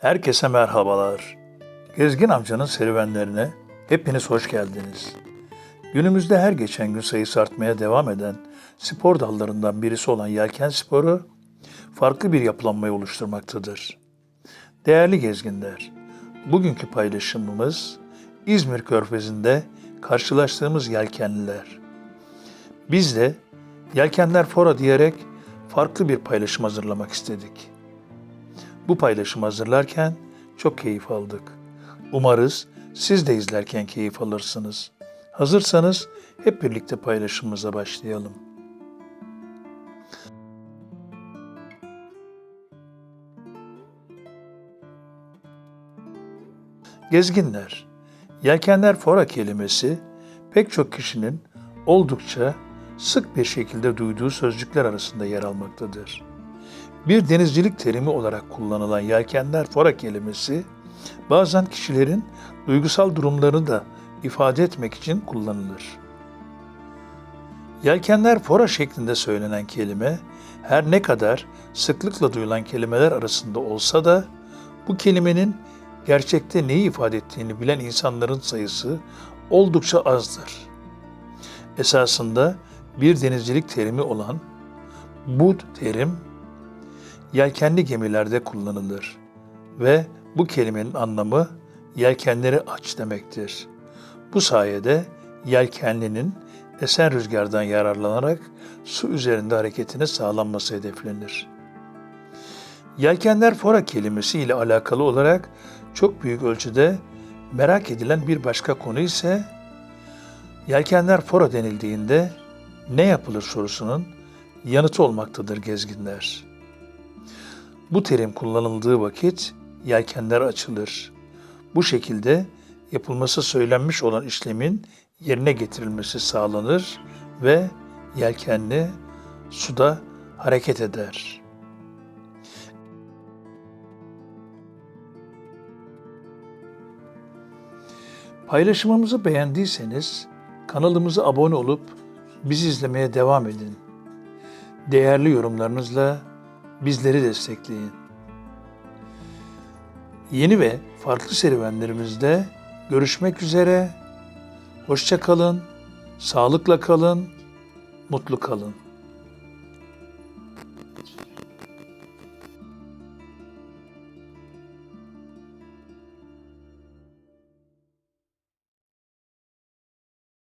Herkese merhabalar. Gezgin amcanın serüvenlerine hepiniz hoş geldiniz. Günümüzde her geçen gün sayısı artmaya devam eden spor dallarından birisi olan yelken sporu farklı bir yapılanmayı oluşturmaktadır. Değerli gezginler, bugünkü paylaşımımız İzmir Körfezi'nde karşılaştığımız yelkenliler. Biz de Yelkenler Fora diyerek farklı bir paylaşım hazırlamak istedik. Bu paylaşımı hazırlarken çok keyif aldık. Umarız siz de izlerken keyif alırsınız. Hazırsanız hep birlikte paylaşımımıza başlayalım. Gezginler, yelkenler fora kelimesi pek çok kişinin oldukça sık bir şekilde duyduğu sözcükler arasında yer almaktadır. Bir denizcilik terimi olarak kullanılan yelkenler fora kelimesi bazen kişilerin duygusal durumlarını da ifade etmek için kullanılır. Yelkenler fora şeklinde söylenen kelime her ne kadar sıklıkla duyulan kelimeler arasında olsa da bu kelimenin gerçekte neyi ifade ettiğini bilen insanların sayısı oldukça azdır. Esasında bir denizcilik terimi olan bu terim yelkenli gemilerde kullanılır ve bu kelimenin anlamı yelkenleri aç demektir. Bu sayede yelkenlinin esen rüzgardan yararlanarak su üzerinde hareketini sağlanması hedeflenir. Yelkenler fora kelimesi ile alakalı olarak çok büyük ölçüde merak edilen bir başka konu ise yelkenler fora denildiğinde ne yapılır sorusunun yanıtı olmaktadır gezginler. Bu terim kullanıldığı vakit yelkenler açılır. Bu şekilde yapılması söylenmiş olan işlemin yerine getirilmesi sağlanır ve yelkenli suda hareket eder. Paylaşımımızı beğendiyseniz kanalımıza abone olup bizi izlemeye devam edin. Değerli yorumlarınızla bizleri destekleyin. Yeni ve farklı serüvenlerimizde görüşmek üzere. Hoşça kalın, sağlıkla kalın, mutlu kalın.